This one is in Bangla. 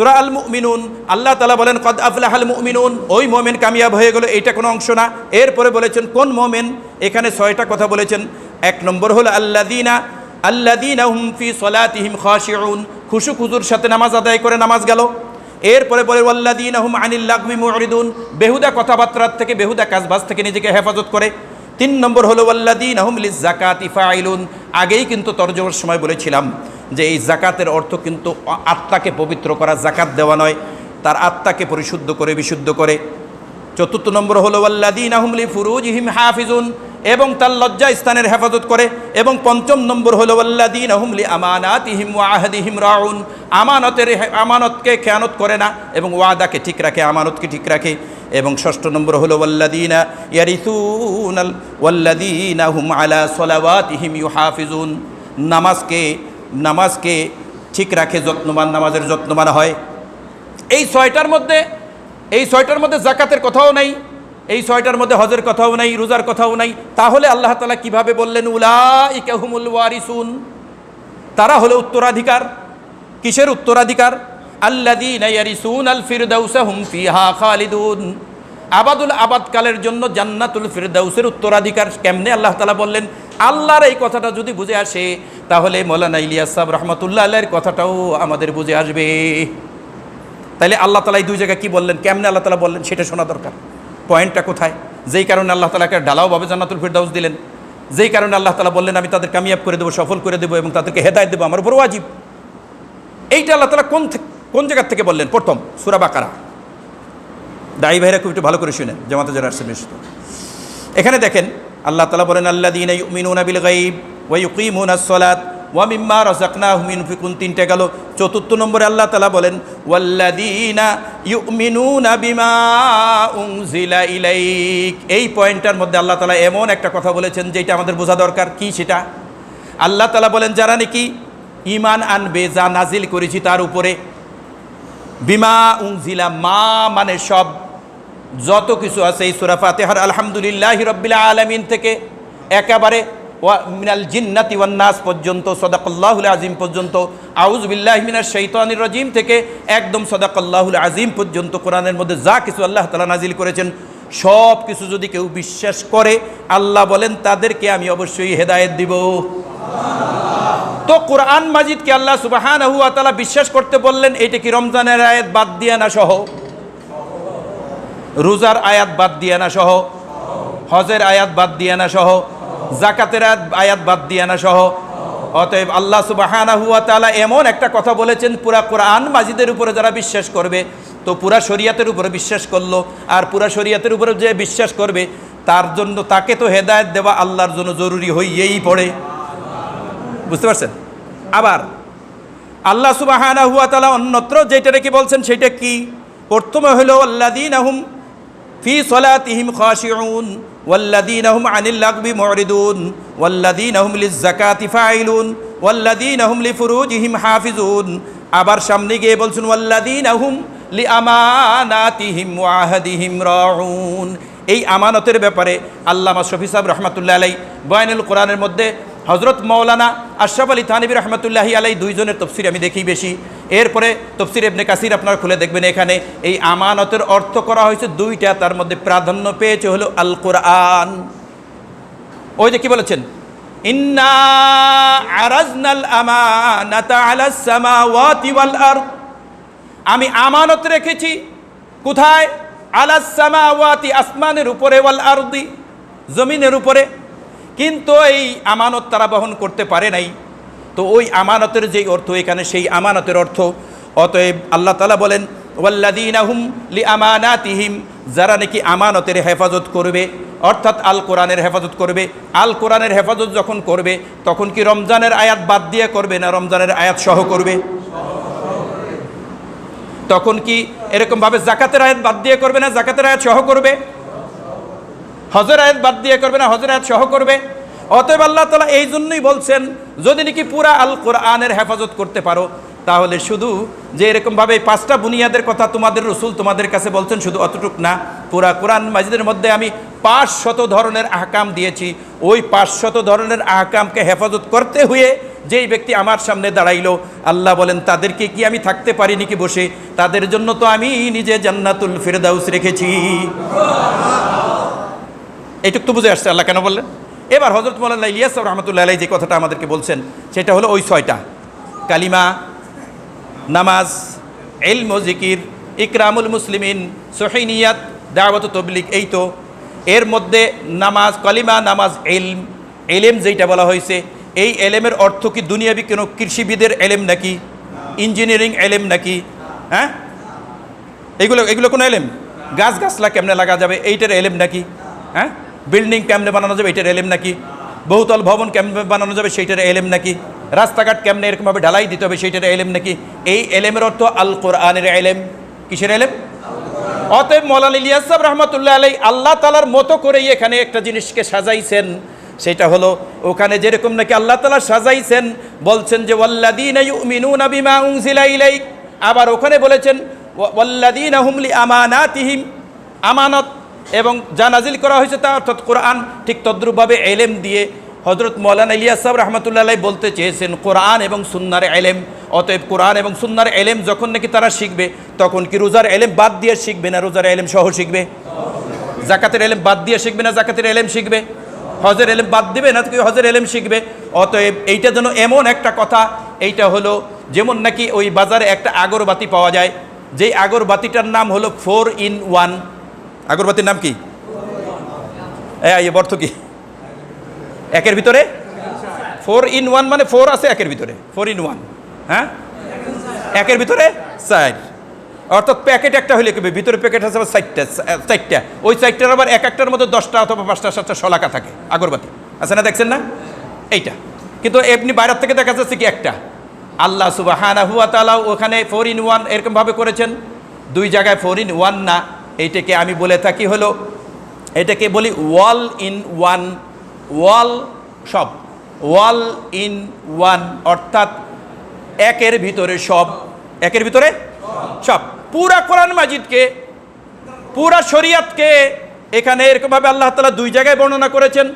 সুরা আল মুমিনুন আল্লাহ তালা বলেন, কদ আফলাহ আল মুমিনুন। ওই মোমেন কামিয়াব হয়ে গেল, এইটা কোনো অংশ না। এরপরে বলেছেন, কোন মোমেন? এখানে ছয়টা কথা বলেছেন। এক নম্বর হল আল্লাদিনা আল্লাদিনা হুম ফি সলাতিহিম খাশিউন। খুশু খুজুর সাথে নামাজ আদায় করে নামাজ গেল। এরপরে বলে ওয়াল্লাদিন আহম আনিল লাগবি মুরিদুন বেহুদা কথাবার্তার থেকে বেহুদা কাজবাজ থেকে নিজেকে হেফাজত করে। তিন নম্বর হলো ওয়াল্লাদিন আহম লিজ জাকাত ইফাইলুন আগেই কিন্তু তর্জমার সময় বলেছিলাম। যে এই জাকাতের অর্থ কিন্তু আত্মাকে পবিত্র করা, জাকাত দেওয়া নয়। তার আত্মাকে পরিশুদ্ধ করে, বিশুদ্ধ করে। চতুর্থ নম্বর হলো ওয়াল্লাদিন আহমলি ফুরুজ হিম হাফিজুন এবং তার লজ্জা স্থানের হেফাজত করে। এবং পঞ্চম নম্বর হলো ওয়াল্লাদিন আহমলি আমানাত আমানাতিহিম ওয়াহদিহিম রাউন আমানতের আমানতকে খেয়ানত করে না এবং ওয়াদাকে ঠিক রাখে, আমানতকে ঠিক রাখে। এবং ষষ্ঠ নম্বর হলো ওয়াল্লাদিনা ইয়ারিসুন ওয়াল্লাদিনা হুম আলা সলাওয়াতিহিম ইউহাফিজুন নামাজকে নামাজকে ঠিক রাখে, যত্নবান, নামাজের যত্নবান হয়। এই ছয়টার মধ্যে, এই ছয়টার মধ্যে জাকাতের কথাও নাই, এই ছয়টার মধ্যে হজের কথাও নাই, রোজার কথাও নাই। তাহলে আল্লাহ তালা কীভাবে বললেন উলা ইকাহুমুল ওয়ারিসুন? তারা হলো উত্তরাধিকার। কিসের উত্তরাধিকার? আবাদুল আবাদকালের জন্য জান্নাতুল ফিরদাউসের উত্তরাধিকার কেমনে আল্লাহ তালা বললেন আল্লাহর এই কথাটা যদি বুঝে আসে, তাহলে মৌলানা ইলিয়াস সাহেব রহমতুল্লাহ আল্লাহর কথাটাও আমাদের বুঝে আসবে। তাহলে আল্লাহ তালা এই দুই জায়গায় কী বললেন? কেমনে আল্লাহ তালা বললেন? সেটা শোনা দরকার। পয়েন্টটা কোথায়? যেই কারণে আল্লাহ তালাকে ডালাওভাবে জান্নাতুল ফিরদাউস দিলেন। যেই কারণে আল্লাহ তালা বললেন, আমি তাদের কামিয়াব করে দেবো, সফল করে দেবো এবং তাদেরকে হেদায়ত দেবো, আমার বড় আজীব এইটা আল্লাহ তালা কোন কোন জায়গার থেকে বললেন? প্রথম, সুরা বাকারা। দায়ী ভাইরা খুব একটু ভালো করে শুনেন, জামাতে যারা আসছেন এখানে দেখেন আল্লাহ তালা বলেন আল্লাহ দিন ইউমিনুনা বিল গাইব ওয়া ইউকিমুনা সলাত ওয়া মিম্মা রাযাকনাহুম ইউনফিকুন তিনটে গেল। চতুর্থ নম্বরে আল্লাহ তালা বলেন, ওয়াল্লাযীনা ইউমিনুনা বিমা উনজিলা ইলাইক। এই পয়েন্টটার মধ্যে আল্লাহ তালা এমন একটা কথা বলেছেন, যেটা আমাদের বোঝা দরকার। কি সেটা? আল্লাহ তালা বলেন, যারা নাকি ইমান আনবে, যা নাজিল করেছি তার উপরে। বিমা উংজিলা মা মানে সব। যত কিছু আছে এই সুরা ফাতেহার আলহামদুলিল্লাহ রব্বিল আলমিন থেকে একেবারে মিনাল জিন্নাতি ওয়ান নাস পর্যন্ত, সদাকল্লাহুল আজিম পর্যন্ত আউজ বিল্লাহ মিনার শৈতানির রাজিম থেকে একদম সদাকল্লাহুল আজিম পর্যন্ত কোরআনের মধ্যে যা কিছু আল্লাহ তালা নাজিল করেছেন, সব কিছু যদি কেউ বিশ্বাস করে, আল্লাহ বলেন, তাদেরকে আমি অবশ্যই হেদায়েত দিব। তো কোরআন মাজিদকে আল্লাহ সুবাহান হুয়া তালা বিশ্বাস করতে বললেন, এটা কি রমজানের আয়াত? বাদ দিয়ে না সহ। রোজার আয়াত বাদ দিয়ে না সহ, হজের আয়াত বাদ দিয়ে না সহ, জাকাতের আয়াত বাদ দিয়ে না সহ, অতএব আল্লাহ সুবাহানা হুয়া তালা এমন একটা কথা বলেছেন, পুরা কোরআন মাজিদের উপরে যারা বিশ্বাস করবে, তো পুরা শরিয়াতের উপরে বিশ্বাস করল, আর পুরা শরিয়াতের উপরে যে বিশ্বাস করবে, তার জন্য তাকে তো হেদায়েত দেওয়া আল্লাহর জন্য জরুরি হইয়েই পড়ে। বুঝতে পারছেন? আবার, আল্লাহ সুবাহানা হুয়া তালা অন্যত্র যেটা রেখে বলছেন, সেটা কি? প্রথমে হলো আল্লাদিন আহুম ফি সলাতিহিম খাশিউন والذين هم عن اللغو معرضون والذين هم للزكاة فاعلون والذين هم لفروجهم حافظون আবার সামনে গিয়ে বলছেন والذين هم لأماناتهم وعهدهم راعون এই আমানতের ব্যাপারে আল্লামা শফি সাহেব রহমতুল্লাহ আলাই বয়ানুল কোরআনের মধ্যে হজরত মৌলানা আশরাফ আলী থানিবি রহমতুল্লাহি আলাই দুইজনের তফসির আমি দেখি বেশি এরপরে তফসির এবনে কাসির আপনারা খুলে দেখবেন এখানে এই আমানতের অর্থ করা হয়েছে দুইটা, তার মধ্যে প্রাধান্য পেয়েছে হলো আল কোরআন ওই যে কি বলেছেন? ইন্না ওয়াল আমি আমানত রেখেছি কোথায়? আলাস সামাওয়াতি আসমানের উপরে ওয়াল আরদি, জমিনের উপরে। কিন্তু এই আমানত তারা বহন করতে পারে নাই। তো ওই আমানতের যেই অর্থ, এখানে সেই আমানতের অর্থ। অতএব আল্লাহ তালা বলেন ওয়াল্লাদিনাহুম লি আমানাতিহিম যারা নাকি আমানতের হেফাজত করবে, অর্থাৎ আল কোরআনের হেফাজত করবে। আল কোরআনের হেফাজত যখন করবে, তখন কি রমজানের আয়াত বাদ দিয়ে করবে না রমজানের আয়াত সহ করবে? তখন কি এরকমভাবে জাকাতের আয়াত বাদ দিয়ে করবে না জাকাতের আয়াত সহ করবে? হজর আয়াত বাদ দিয়ে করবে না হজর আয়াত সহ করবে? অতএব আল্লাহ তালা এই জন্যই বলছেন, যদি নাকি পুরা আল কোরআনের হেফাজত করতে পারো, তাহলে শুধু যে এরকমভাবে এই পাঁচটা বুনিয়াদের কথা তোমাদের রসুল তোমাদের কাছে বলছেন, শুধু অতটুক না, পুরা কোরআন মাজিদের মধ্যে আমি পাঁচ শত ধরনের আহকাম দিয়েছি। ওই পাঁচ শত ধরনের আহকামকে হেফাজত করতে হয়ে যেই ব্যক্তি আমার সামনে দাঁড়াইলো, আল্লাহ বলেন, তাদেরকে কি আমি থাকতে পারিনি কি বসে? তাদের জন্য তো আমি নিজে জান্নাতুল ফেরদাউস রেখেছি। এইটুক তো বুঝে আসছে, আল্লাহ কেন বললেন? এবার হজরত মৌলানা ইলিয়াস রহমতুল্লাহ যে কথাটা আমাদেরকে বলছেন, সেটা হলো ওই ছয়টা। কালিমা, নামাজ এলম জিকির, ইকরামুল মুসলিমিন সোহিনিয়াত দাওয়াত তবলিক এই তো। এর মধ্যে নামাজ, কালিমা, নামাজ এলম এলেম যেটা বলা হয়েছে, এই এলেমের অর্থ কি দুনিয়াবি কোনো কৃষিবিদের এলেম নাকি? ইঞ্জিনিয়ারিং এলেম নাকি? হ্যাঁ? এগুলো এগুলো কোনো এলেম গাছ গাছলা কেমনে লাগা যাবে? এইটার এলেম নাকি? হ্যাঁ? বিল্ডিং কেমনে বানানো যাবে এইটার এলেম নাকি? বহুতল ভবন কেমনে বানানো যাবে, সেইটার এলেম নাকি? রাস্তাঘাট কেমনে এরকমভাবে ঢালাই দিতে হবে, সেইটার এলেম নাকি? এই এলেমের অর্থ আল কোরআনের এলেম কিসের এলেম অতএব মৌলান ইলিয়াস সাহেব রহমতুল্লাহ আলাই আল্লাহ তালার মতো করেই এখানে একটা জিনিসকে সাজাইছেন। সেটা হলো, ওখানে যেরকম নাকি আল্লাহ তালা সাজাইছেন, বলছেন যে ইলাইক। আবার ওখানে বলেছেন হুমলি আমানাতিহিম আমানত এবং যা নাজিল করা হয়েছে তা অর্থাৎ কোরআন ঠিক তদ্রুপভাবে এলেম দিয়ে হজরত মৌলানা ইলিয়াস সাহেব রহমতুল্লাহ বলতে চেয়েছেন, কোরআন এবং সুন্নার এলেম, অতএব কোরআন এবং সুন্নার এলেম যখন নাকি তারা শিখবে, তখন কি রোজার এলেম বাদ দিয়ে শিখবে না রোজার এলেম সহ শিখবে? জাকাতের এলেম বাদ দিয়ে শিখবে না জাকাতের এলেম শিখবে? হজের এলেম বাদ দিবে না কি হজের এলেম শিখবে? অতএব এইটা যেন এমন একটা কথা, এইটা হলো যেমন নাকি ওই বাজারে একটা আগরবাতি পাওয়া যায়, যেই আগরবাতিটার নাম হলো ফোর ইন ওয়ান। আগরবাতির নাম কি? এই অর্থ কি? একের ভিতরে? ফোর ইন ওয়ান মানে ফোর আছে একের ভিতরে। ফোর ইন ওয়ান হ্যাঁ? একের ভিতরে? চার। অর্থাৎ প্যাকেট একটা হলে কি ভিতরে প্যাকেট আছে আবার চারটা চারটা। ওই চারটার আবার এক একটার মধ্যে দশটা অথবা পাঁচটা, সাতটা শলাকা থাকে আগরবাতি। আছে না দেখছেন না? এইটা। কিন্তু এমনি বাইরের থেকে দেখা যাচ্ছে কি একটা? আল্লাহ সুবাহানা হুয়া তালাও ওখানে ফোর ইন ওয়ান এরকমভাবে করেছেন। দুই জায়গায় ফোর ইন ওয়ান না। এইটাকে আমি বলে থাকি হলো, এটাকে বলি ওয়াল ইন ওয়ান, ওয়াল সব, ওয়াল ইন ওয়ান, অর্থাৎ একের ভিতরে সব, একের ভিতরে সব। পুরা কোরআন মাজিদকে, পুরা শরিয়াতকে এখানে এরকমভাবে আল্লাহ তালা দুই জায়গায় বর্ণনা করেছেন।